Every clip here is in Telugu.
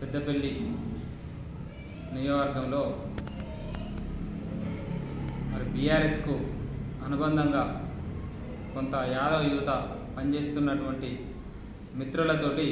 పెద్దపల్లి నియోజకవర్గంలో మరి బీఆర్ఎస్కు అనుబంధంగా కొంత యాదవ యువత పనిచేస్తున్నటువంటి మిత్రులతోటి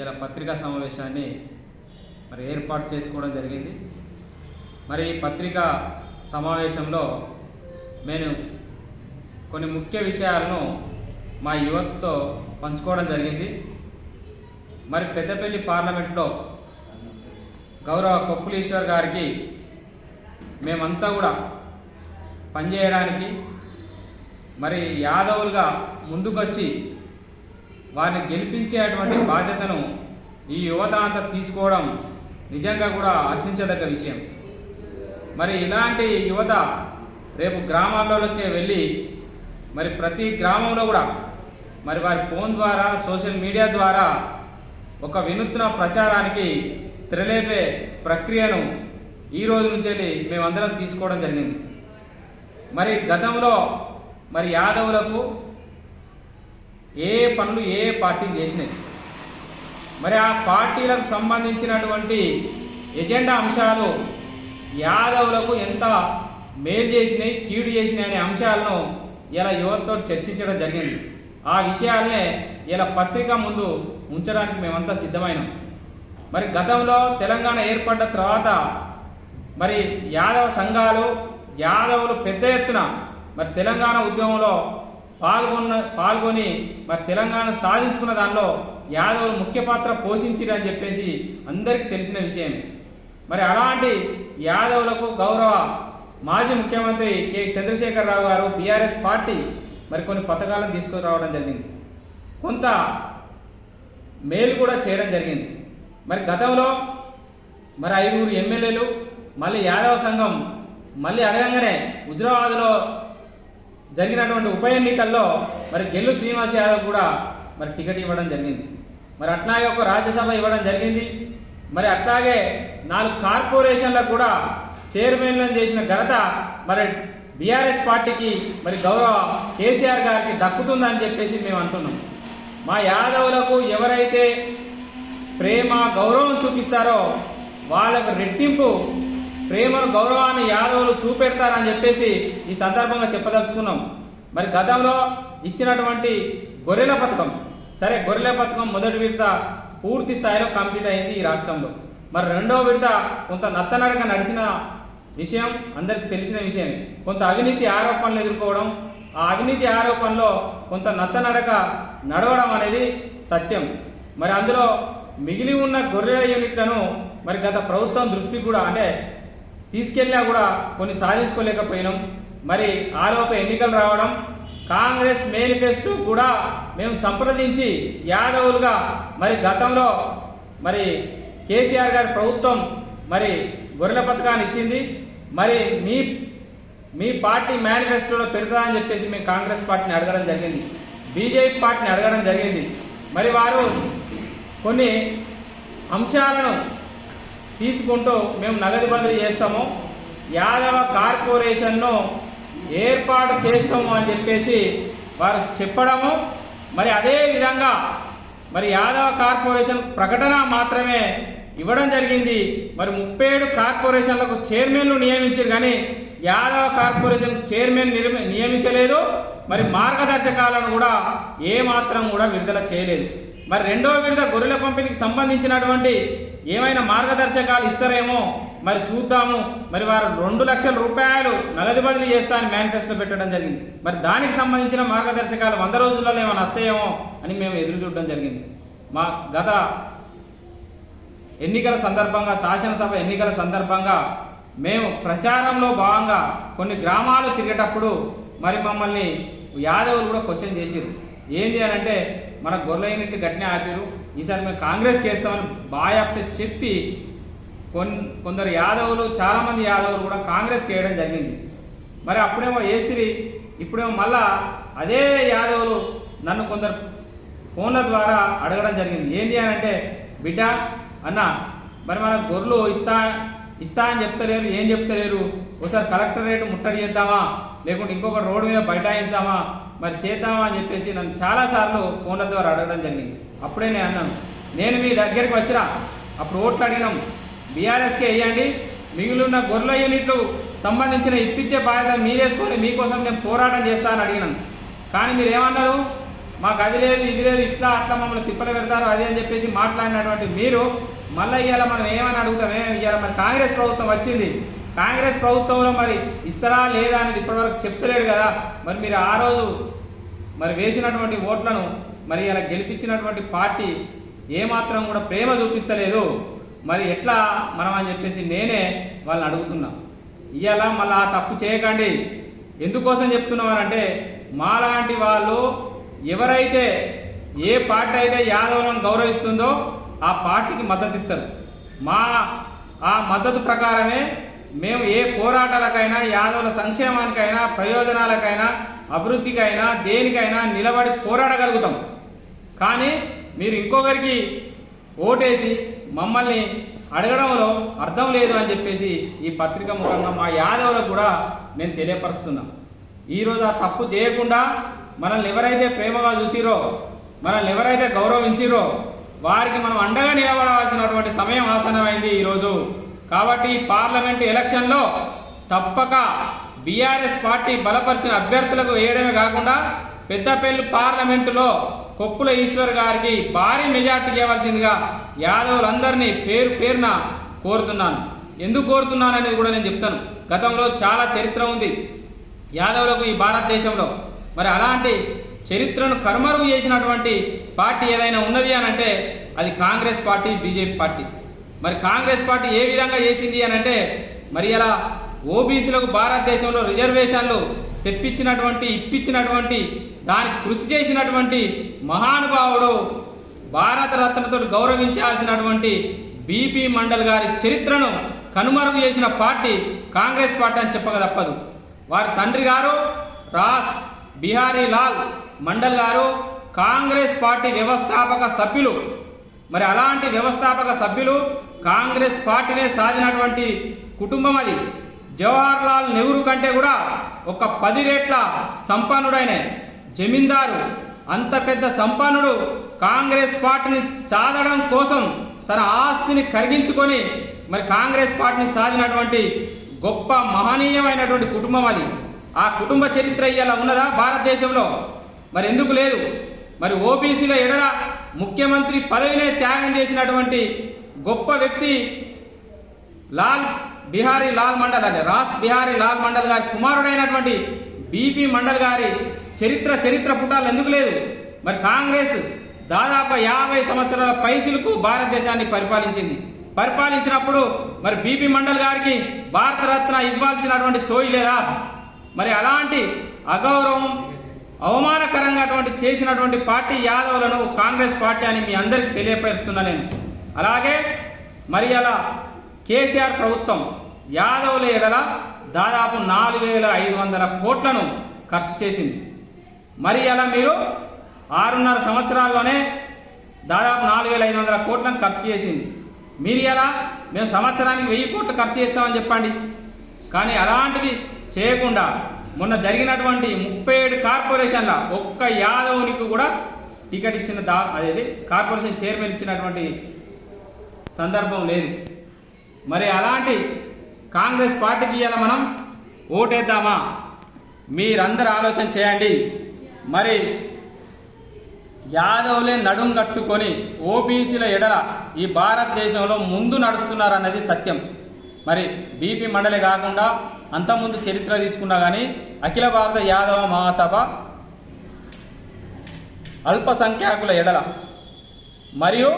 ఇలా పత్రికా సమావేశాన్ని మరి ఏర్పాటు చేసుకోవడం జరిగింది. మరి ఈ పత్రికా సమావేశంలో నేను కొన్ని ముఖ్య విషయాలను మా యువతతో పంచుకోవడం జరిగింది. మరి పెద్దపల్లి పార్లమెంట్లో గౌరవ కొప్పులీశ్వర్ గారికి మేమంతా కూడా పనిచేయడానికి మరి యాదవులుగా ముందుకొచ్చి వారిని గెలిపించేటువంటి బాధ్యతను ఈ యువత అంతా తీసుకోవడం నిజంగా కూడా హర్షించదగ్గ విషయం. మరి ఇలాంటి యువత రేపు గ్రామాల్లోకి వెళ్ళి మరి ప్రతి గ్రామంలో కూడా మరి వారి ఫోన్ ద్వారా సోషల్ మీడియా ద్వారా ఒక వినూత్న ప్రచారానికి తెరలేపే ప్రక్రియను ఈ రోజు నుంచి మేమందరం తీసుకోవడం జరిగింది. మరి గతంలో మరి యాదవులకు ఏ పనులు ఏ పార్టీలు చేసినాయి మరి ఆ పార్టీలకు సంబంధించినటువంటి ఎజెండా అంశాలు యాదవులకు ఎంత మేలు చేసినాయి కీడు చేసినాయి అనే అంశాలను ఇలా యువతతో చర్చించడం జరిగింది. ఆ విషయాలనే ఇలా పత్రిక ముందు ఉంచడానికి మేమంతా సిద్ధమైనాం. మరి గతంలో తెలంగాణ ఏర్పడ్డ తర్వాత మరి యాదవ సంఘాలు యాదవులు పెద్ద ఎత్తున మరి తెలంగాణ ఉద్యమంలో పాల్గొన్న పాల్గొని మరి తెలంగాణ సాధించుకున్న దానిలో యాదవులు ముఖ్య పాత్ర పోషించిరని చెప్పేసి అందరికీ తెలిసిన విషయం మరి అలాంటి యాదవులకు గౌరవ మాజీ ముఖ్యమంత్రి కె. చంద్రశేఖరరావు గారు బీఆర్ఎస్ పార్టీ మరి కొన్ని పథకాలను తీసుకురావడం జరిగింది. కొంత మేలు కూడా చేయడం జరిగింది. మరి గతంలో మరి ఐదుగురు ఎమ్మెల్యేలు మళ్ళీ యాదవ సంఘం మళ్ళీ అడగంగానే హుజరాబాద్లో జరిగినటువంటి ఉప ఎన్నికల్లో మరి గెల్లు శ్రీనివాస్ యాదవ్ కూడా మరి టికెట్ ఇవ్వడం జరిగింది. మరి అట్లాగే ఒక రాజ్యసభ ఇవ్వడం జరిగింది. మరి అట్లాగే నాలుగు కార్పొరేషన్లకు కూడా చైర్మన్లను చేసిన ఘనత మరి బీఆర్ఎస్ పార్టీకి మరి గౌరవ కేసీఆర్ గారికి దక్కుతుందని చెప్పేసి మేము అంటున్నాం. మా యాదవులకు ఎవరైతే ప్రేమ గౌరవం చూపిస్తారో వాళ్ళకు రెట్టింపు ప్రేమను గౌరవాన్ని యాదవులు చూపెడతారని చెప్పేసి ఈ సందర్భంగా చెప్పదలుచుకున్నాం. మరి గతంలో ఇచ్చినటువంటి గొర్రెల పథకం సరే గొర్రెల పథకం మొదటి విడత పూర్తి స్థాయిలో కంప్లీట్ అయింది ఈ రాష్ట్రంలో. మరి రెండో విడత కొంత నత్తనడక నడిచిన విషయం అందరికి తెలిసిన విషయం కొంత అవినీతి ఆరోపణలు ఎదుర్కోవడం ఆ అవినీతి ఆరోపణలో కొంత నత్తనడక నడవడం అనేది సత్యం. మరి అందులో మిగిలి ఉన్న గొర్రెల యూనిట్లను మరి గత ప్రభుత్వం దృష్టికి కూడా అంటే తీసుకెళ్ళినా కూడా కొన్ని సాధించుకోలేకపోయినాం. మరి ఆరోప ఎన్నికలు రావడం కాంగ్రెస్ మేనిఫెస్టో కూడా మేము సంప్రదించి యాదవులుగా మరి గతంలో మరి కేసీఆర్ గారి ప్రభుత్వం మరి గొర్రెల పథకాన్ని ఇచ్చింది. మరి మీ మీ పార్టీ మేనిఫెస్టోలో పెడతాదని చెప్పేసి మేము కాంగ్రెస్ పార్టీని అడగడం జరిగింది. బీజేపీ పార్టీని అడగడం జరిగింది. మరి వారు కొన్ని అంశాలను తీసుకుంటూ మేము నగదు బదిలీ చేస్తాము. యాదవ కార్పొరేషన్ను ఏర్పాటు చేస్తాము అని చెప్పేసి వారు చెప్పడము. మరి అదే విధంగా మరి యాదవ కార్పొరేషన్ ప్రకటన మాత్రమే ఇవ్వడం జరిగింది. మరి ముప్పై ఏడు కార్పొరేషన్లకు చైర్మన్లు నియమించారు కానీ యాదవ కార్పొరేషన్ చైర్మన్ నిర్మ- నియమించలేదు. మరి మార్గదర్శకాలను కూడా ఏమాత్రం కూడా విడుదల చేయలేదు. మరి రెండో విడత గొర్రెల పంపిణీకి సంబంధించినటువంటి ఏమైనా మార్గదర్శకాలు ఇస్తారేమో మరి చూద్దాము. మరి వారు రెండు లక్షల రూపాయలు నగదు బదిలీ చేస్తా అని మేనిఫెస్టో పెట్టడం జరిగింది. మరి దానికి సంబంధించిన మార్గదర్శకాలు వంద రోజుల్లో ఏమైనా వస్తాయేమో అని మేము ఎదురు చూడడం జరిగింది. మా గత ఎన్నికల సందర్భంగా శాసనసభ ఎన్నికల సందర్భంగా మేము ప్రచారంలో భాగంగా కొన్ని గ్రామాలు తిరిగేటప్పుడు మరి మమ్మల్ని యాదవులు కూడా క్వశ్చన్ చేసిరు ఏంది అని అంటే మన గొర్రెలైనట్టు యూనిట్ గట్టినే ఆపిరు ఈసారి మేము కాంగ్రెస్కి వేస్తామని బాయాప్త చెప్పి కొన్ కొందరు యాదవులు చాలామంది యాదవులు కూడా కాంగ్రెస్కి వేయడం జరిగింది. మరి అప్పుడేమో వేస్తిరి ఇప్పుడేమో మళ్ళా అదే యాదవులు నన్ను కొందరు ఫోన్ల ద్వారా అడగడం జరిగింది. ఏంటి అని అంటే బిడ్డ అన్న మరి మన గొర్రెలు ఇస్తా ఇస్తా అని చెప్తలేరు ఏం చెప్తలేరు? ఒకసారి కలెక్టరేట్ ముట్టడి చేద్దామా? లేకుంటే ఇంకొక రోడ్డు మీద బైఠాయిస్తామా? మరి చేద్దామా అని చెప్పేసి నన్ను చాలాసార్లు ఫోన్ల ద్వారా అడగడం జరిగింది. అప్పుడే నేను అన్నాను నేను మీ దగ్గరికి వచ్చిన అప్పుడు ఓట్లు అడిగినాం. బీఆర్ఎస్కే వేయండి మిగిలిన గొర్రెల యూనిట్లు సంబంధించిన ఇప్పించే బాధ్యత మీరేసుకొని మీకోసం నేను పోరాటం చేస్తానని అడిగినాను. కానీ మీరు ఏమన్నారు మాకు అది లేదు ఇది లేదు ఇట్లా అట్లా మమ్మల్ని తిప్పలు పెడతారు అది అని చెప్పేసి మాట్లాడినటువంటి మీరు మళ్ళీ ఇవాళ మనం ఏమని అడుగుతామే ఇవాళ మరి కాంగ్రెస్ ప్రభుత్వం వచ్చింది. కాంగ్రెస్ ప్రభుత్వంలో మరి ఇస్తారా లేదా అనేది ఇప్పటివరకు చెప్తలేడు కదా. మరి మీరు ఆ రోజు మరి వేసినటువంటి ఓట్లను మరి ఇలా గెలిపించినటువంటి పార్టీ ఏమాత్రం కూడా ప్రేమ చూపిస్తలేదు. మరి ఎట్లా మనం అని చెప్పేసి నేనే వాళ్ళని అడుగుతున్నా. ఇవాళ మళ్ళీ ఆ తప్పు చేయకండి. ఎందుకోసం చెప్తున్నామనంటే మాలాంటి వాళ్ళు ఎవరైతే ఏ పార్టీ అయితే యాదవులను గౌరవిస్తుందో ఆ పార్టీకి మద్దతు ఇస్తారు. మా ఆ మద్దతు ప్రకారమే మేము ఏ పోరాటాలకైనా యాదవుల సంక్షేమానికైనా ప్రయోజనాలకైనా అభివృద్ధికైనా దేనికైనా నిలబడి పోరాడగలుగుతాం. కానీ మీరు ఇంకొకరికి ఓటేసి మమ్మల్ని అడగడంలో అర్థం లేదు అని చెప్పేసి ఈ పత్రిక ముఖంగా మా యాదవులకు కూడా నేను తెలియపరుస్తున్నాం ఈరోజు ఆ తప్పు చేయకుండా మనల్ని ఎవరైతే ప్రేమగా చూసిరో మనల్ని ఎవరైతే గౌరవించిరో వారికి మనం అండగా నిలబడవలసినటువంటి సమయం ఆసనమైంది ఈరోజు. కాబట్టి పార్లమెంటు ఎలక్షన్లో తప్పక బీఆర్ఎస్ పార్టీ బలపరిచిన అభ్యర్థులకు వేయడమే కాకుండా పెద్దపల్లి పార్లమెంటులో కొప్పుల ఈశ్వర్ గారికి భారీ మెజార్టీ చేయవలసిందిగా యాదవులందరినీ పేరు పేరున కోరుతున్నాను. ఎందుకు కోరుతున్నాను అనేది కూడా నేను చెప్తాను. గతంలో చాలా చరిత్ర ఉంది. యాదవులకు ఈ భారతదేశంలో మరి అలాంటి చరిత్రను కర్మరుగు చేసినటువంటి పార్టీ ఏదైనా ఉన్నది అని అంటే అది కాంగ్రెస్ పార్టీ బీజేపీ పార్టీ. మరి కాంగ్రెస్ పార్టీ ఏ విధంగా చేసింది అని అంటే మరి ఇలా ఓబీసీలకు భారతదేశంలో రిజర్వేషన్లు తెప్పించినటువంటి ఇప్పించినటువంటి దానికి కృషి చేసినటువంటి మహానుభావుడు భారతరత్నతో గౌరవించాల్సినటువంటి బీపీ మండల్ గారి చరిత్రను కనుమరుగు చేసిన పార్టీ కాంగ్రెస్ పార్టీ అని చెప్పక తప్పదు. వారి తండ్రి గారు రాస్ బిహారీ లాల్ మండల్ గారు కాంగ్రెస్ పార్టీ వ్యవస్థాపక సభ్యులు. మరి అలాంటి వ్యవస్థాపక సభ్యులు కాంగ్రెస్ పార్టీనే సాధినటువంటి కుటుంబం అది. జవహర్ లాల్ నెహ్రూ కంటే కూడా ఒక పది రేట్ల సంపన్నుడైన జమీందారు అంత పెద్ద సంపన్నుడు కాంగ్రెస్ పార్టీని సాధడం కోసం తన ఆస్తిని కరిగించుకొని మరి కాంగ్రెస్ పార్టీని సాధినటువంటి గొప్ప మహనీయమైనటువంటి కుటుంబం అది. ఆ కుటుంబ చరిత్ర ఇలా ఉన్నదా భారతదేశంలో? మరి ఎందుకు లేదు? మరి ఓబీసీల ఎడల ముఖ్యమంత్రి పదవినే త్యాగం చేసినటువంటి గొప్ప వ్యక్తి లాల్ బిహారీ లాల్ మండల్ అంటే రాస్ బిహారీ లాల్ మండల్ గారి కుమారుడైనటువంటి బీపీ మండల్ గారి చరిత్ర చరిత్ర పుటాలు ఎందుకు లేదు? మరి కాంగ్రెస్ దాదాపు యాభై సంవత్సరాల పైసలకు భారతదేశాన్ని పరిపాలించింది. పరిపాలించినప్పుడు మరి బీపీ మండల్ గారికి భారతరత్న ఇవ్వాల్సినటువంటి సోయి లేదా? మరి అలాంటి అగౌరవం అవమానకరంగా అటువంటి చేసినటువంటి పార్టీ యాదవులను కాంగ్రెస్ పార్టీ అని మీ అందరికీ తెలియపరుస్తున్నా నేను అలాగే మరి అలా కేసీఆర్ ప్రభుత్వం యాదవుల ఎడల దాదాపు నాలుగు వేల ఐదు వందల కోట్లను ఖర్చు చేసింది. మరి అలా మీరు ఆరున్నర సంవత్సరాల్లోనే దాదాపు నాలుగు వేల ఐదు వందల కోట్లను ఖర్చు చేసింది. మీరు ఎలా? మేము సంవత్సరానికి వెయ్యి కోట్లు ఖర్చు చేస్తామని చెప్పండి. కానీ అలాంటిది చేయకుండా మొన్న జరిగినటువంటి ముప్పై ఏడు కార్పొరేషన్ల ఒక్క యాదవునికి కూడా టికెట్ ఇచ్చిన దా అదేది కార్పొరేషన్ చైర్మన్ ఇచ్చినటువంటి సందర్భం లేదు. మరి అలాంటి కాంగ్రెస్ పార్టీకి ఇవాళ మనం ఓటేద్దామా? మీరందరూ ఆలోచన చేయండి. మరి యాదవులే నడుం కట్టుకొని ఓబీసీల ఎడల ఈ భారతదేశంలో ముందు నడుస్తున్నారన్నది సత్యం. మరి బీపీ మండలి కాకుండా అంతకుముందు చరిత్ర తీసుకున్నా కానీ అఖిల భారత యాదవ మహాసభ అల్పసంఖ్యాకుల ఎడల మరియు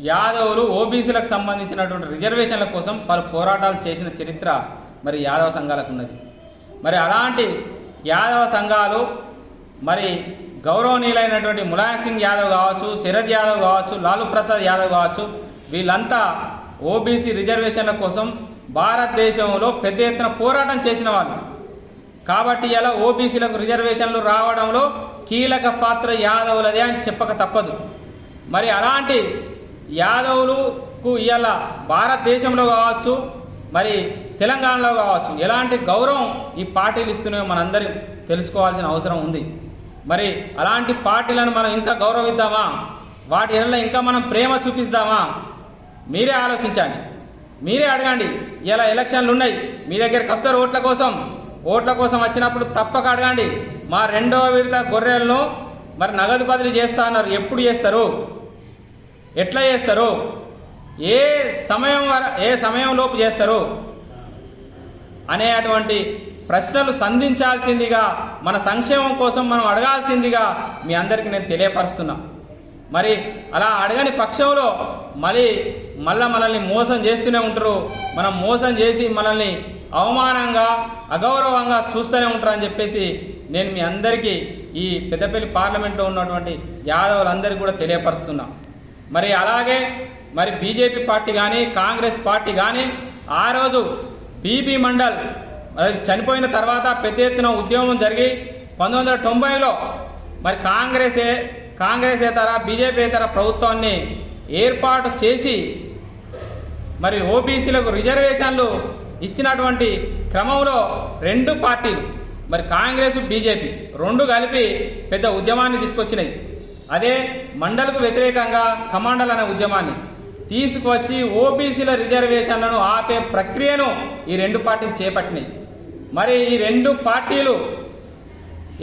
యాదవులు ఓబీసీలకు సంబంధించినటువంటి రిజర్వేషన్ల కోసం పలు పోరాటాలు చేసిన చరిత్ర మరి యాదవ సంఘాలకు ఉన్నది. మరి అలాంటి యాదవ సంఘాలు మరి గౌరవనీయులైనటువంటి ములాయం సింగ్ యాదవ్ కావచ్చు శరద్ యాదవ్ కావచ్చు లాలూ ప్రసాద్ యాదవ్ కావచ్చు వీళ్ళంతా ఓబీసీ రిజర్వేషన్ల కోసం భారతదేశంలో పెద్ద ఎత్తున పోరాటం చేసిన వాళ్ళు. కాబట్టి ఇలా ఓబీసీలకు రిజర్వేషన్లు రావడంలో కీలక పాత్ర యాదవులదే అని చెప్పక తప్పదు. మరి అలాంటి యాదవులకు ఇవాళ భారతదేశంలో కావచ్చు మరి తెలంగాణలో కావచ్చు ఎలాంటి గౌరవం ఈ పార్టీలు ఇస్తున్నాయో మనందరం తెలుసుకోవాల్సిన అవసరం ఉంది. మరి అలాంటి పార్టీలను మనం ఇంకా గౌరవిద్దామా? వాటి వల్ల ఇంకా మనం ప్రేమ చూపిస్తామా? మీరే ఆలోచించండి. మీరే అడగండి ఇలా ఎలక్షన్లు ఉన్నాయి మీ దగ్గరికి వస్తారు ఓట్ల కోసం. ఓట్ల కోసం వచ్చినప్పుడు తప్పక అడగండి మా రెండవ విడత గొర్రెలను మరి నగదు బదిలీ చేస్తా అన్నారు. ఎప్పుడు చేస్తారు? ఎట్లా చేస్తారు? ఏ సమయం వర ఏ సమయం లోపు చేస్తారు? అనేటువంటి ప్రశ్నలు సంధించాల్సిందిగా మన సంక్షేమం కోసం మనం అడగాల్సిందిగా మీ అందరికీ నేను తెలియపరుస్తున్నా. మరి అలా అడగని పక్షంలో మళ్ళీ మళ్ళా మనల్ని మోసం చేస్తూనే ఉంటారు. మనం మోసం చేసి మనల్ని అవమానంగా అగౌరవంగా చూస్తూనే ఉంటారని చెప్పేసి నేను మీ అందరికీ ఈ పెద్దపల్లి పార్లమెంట్లో ఉన్నటువంటి యాదవులందరికీ కూడా తెలియపరుస్తున్నా. మరి అలాగే మరి బీజేపీ పార్టీ కానీ కాంగ్రెస్ పార్టీ కానీ ఆ రోజు బీపీ మండల్ మరి చనిపోయిన తర్వాత పెద్ద ఎత్తున ఉద్యమం జరిగి పంతొమ్మిది వందల తొంభైలో మరి కాంగ్రెస్ కాంగ్రెస్ ఏతర బీజేపీ ప్రభుత్వాన్ని ఏర్పాటు చేసి మరి ఓబీసీలకు రిజర్వేషన్లు ఇచ్చినటువంటి క్రమంలో రెండు పార్టీలు మరి కాంగ్రెస్ బీజేపీ రెండు కలిపి పెద్ద ఉద్యమాన్ని తీసుకొచ్చినాయి. అదే మండలకు వ్యతిరేకంగా కమాండల్ అనే ఉద్యమాన్ని తీసుకువచ్చి ఓబీసీల రిజర్వేషన్లను ఆపే ప్రక్రియను ఈ రెండు పార్టీలు చేపట్టినాయి. మరి ఈ రెండు పార్టీలు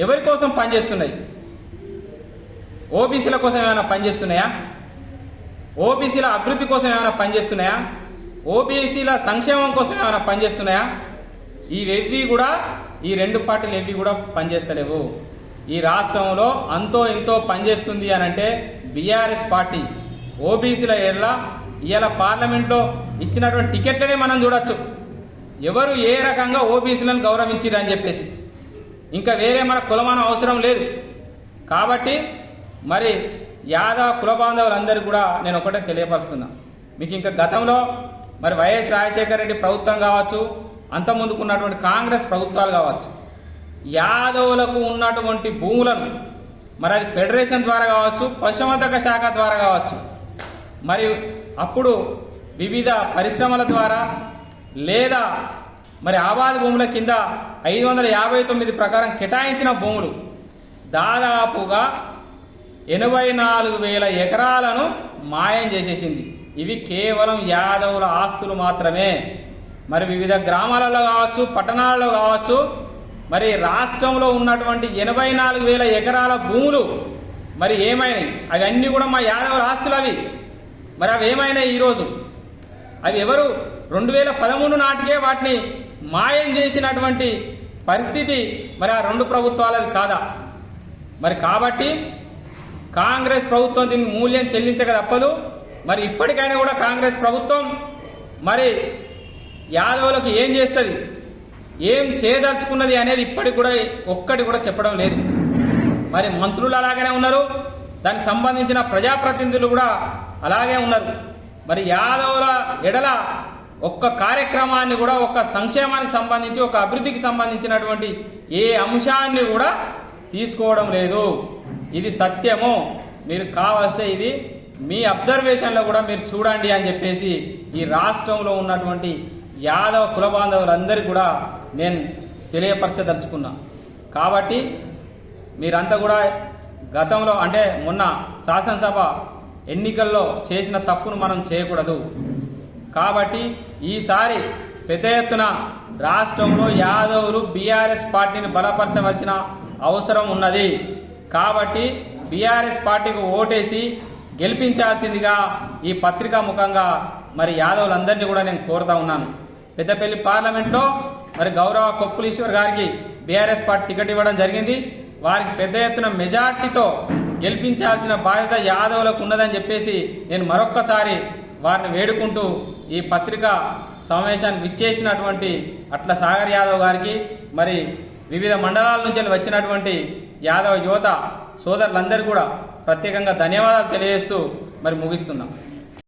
ఎవరి కోసం పనిచేస్తున్నాయి? ఓబీసీల కోసం ఏమైనా పనిచేస్తున్నాయా? ఓబీసీల అభివృద్ధి కోసం ఏమైనా పనిచేస్తున్నాయా? ఓబీసీల సంక్షేమం కోసం ఏమైనా పనిచేస్తున్నాయా? ఇవేవి కూడా ఈ రెండు పార్టీలు ఏవి కూడా పనిచేస్తలేవు. ఈ రాష్ట్రంలో అంతో ఇంతో పనిచేస్తుంది అని అంటే బీఆర్ఎస్ పార్టీ. ఓబీసీల ఏళ్ళ ఇవాళ పార్లమెంట్లో ఇచ్చినటువంటి టికెట్లనే మనం చూడొచ్చు. ఎవరు ఏ రకంగా ఓబీసీలను గౌరవించిరు అని చెప్పేసి. ఇంకా వేరే మన కులమానం అవసరం లేదు. కాబట్టి మరి యాదవ కుల బాంధవులందరూ కూడా నేను ఒకటే తెలియపరుస్తున్నా. మీకు ఇంకా గతంలో మరి వైఎస్ రాజశేఖర రెడ్డి ప్రభుత్వం కావచ్చు అంత ముందుకున్నటువంటి కాంగ్రెస్ ప్రభుత్వాలు కావచ్చు యాదవులకు ఉన్నటువంటి భూములను మరి అది ఫెడరేషన్ ద్వారా కావచ్చు పశువర్ధక శాఖ ద్వారా కావచ్చు మరియు అప్పుడు వివిధ పరిశ్రమల ద్వారా లేదా మరి ఆబాద భూముల కింద ఐదు వందల యాభై తొమ్మిది ప్రకారం కేటాయించిన భూములు దాదాపుగా ఎనభై నాలుగు వేల ఎకరాలను మాయం చేసేసింది. ఇవి కేవలం యాదవుల ఆస్తులు మాత్రమే. మరి వివిధ గ్రామాలలో కావచ్చు పట్టణాలలో కావచ్చు మరి రాష్ట్రంలో ఉన్నటువంటి ఎనభై నాలుగు వేల ఎకరాల భూములు మరి ఏమైనాయి? అవన్నీ కూడా మా యాదవుల ఆస్తులు అవి. మరి అవి ఏమైనాయి ఈరోజు? అవి ఎవరు? రెండు వేల పదమూడు నాటికే వాటిని మాయం చేసినటువంటి పరిస్థితి మరి ఆ రెండు ప్రభుత్వాలవి కాదా? మరి కాబట్టి కాంగ్రెస్ ప్రభుత్వం దీనికి మూల్యం చెల్లించక తప్పదు. మరి ఇప్పటికైనా కూడా కాంగ్రెస్ ప్రభుత్వం మరి యాదవులకు ఏం చేస్తుంది? ఏం చేయదలుచుకున్నది అనేది ఇప్పటికి కూడా ఒక్కటి కూడా చెప్పడం లేదు. మరి మంత్రులు అలాగనే ఉన్నారు. దానికి సంబంధించిన ప్రజాప్రతినిధులు కూడా అలాగే ఉన్నారు. మరి యాదవుల ఎడల ఒక్క కార్యక్రమాన్ని కూడా ఒక సంక్షేమానికి సంబంధించి ఒక అభివృద్ధికి సంబంధించినటువంటి ఏ అంశాన్ని కూడా తీసుకోవడం లేదు. ఇది సత్యము. మీరు కావస్తే ఇది మీ అబ్జర్వేషన్లో కూడా మీరు చూడండి అని చెప్పేసి ఈ రాష్ట్రంలో ఉన్నటువంటి యాదవ కుల బాంధవులందరికీ కూడా నేను తెలియపరచదలుచుకున్నా. కాబట్టి మీరంతా కూడా గతంలో అంటే మొన్న శాసనసభ ఎన్నికల్లో చేసిన తప్పును మనం చేయకూడదు. కాబట్టి ఈసారి పెద్ద ఎత్తున రాష్ట్రంలో యాదవులు బీఆర్ఎస్ పార్టీని బలపరచవలసిన అవసరం ఉన్నది. కాబట్టి బీఆర్ఎస్ పార్టీకి ఓటేసి గెలిపించాల్సిందిగా ఈ పత్రికా ముఖంగా మరి యాదవులందరినీ కూడా నేను కోరుతా ఉన్నాను. పెద్దపల్లి పార్లమెంట్లో మరి గౌరవ కొప్పులీశ్వర్ గారికి బీఆర్ఎస్ పార్టీ టికెట్ ఇవ్వడం జరిగింది. వారికి పెద్ద ఎత్తున మెజార్టీతో గెలిపించాల్సిన బాధ్యత యాదవులకు ఉన్నదని చెప్పేసి నేను మరొక్కసారి వారిని వేడుకుంటూ ఈ పత్రిక సమావేశానికి విచ్చేసినటువంటి అట్ల సాగర్ యాదవ్ గారికి మరి వివిధ మండలాల నుంచి వచ్చినటువంటి యాదవ యువత సోదరులందరూ కూడా ప్రత్యేకంగా ధన్యవాదాలు తెలియజేస్తూ మరి ముగిస్తున్నాం.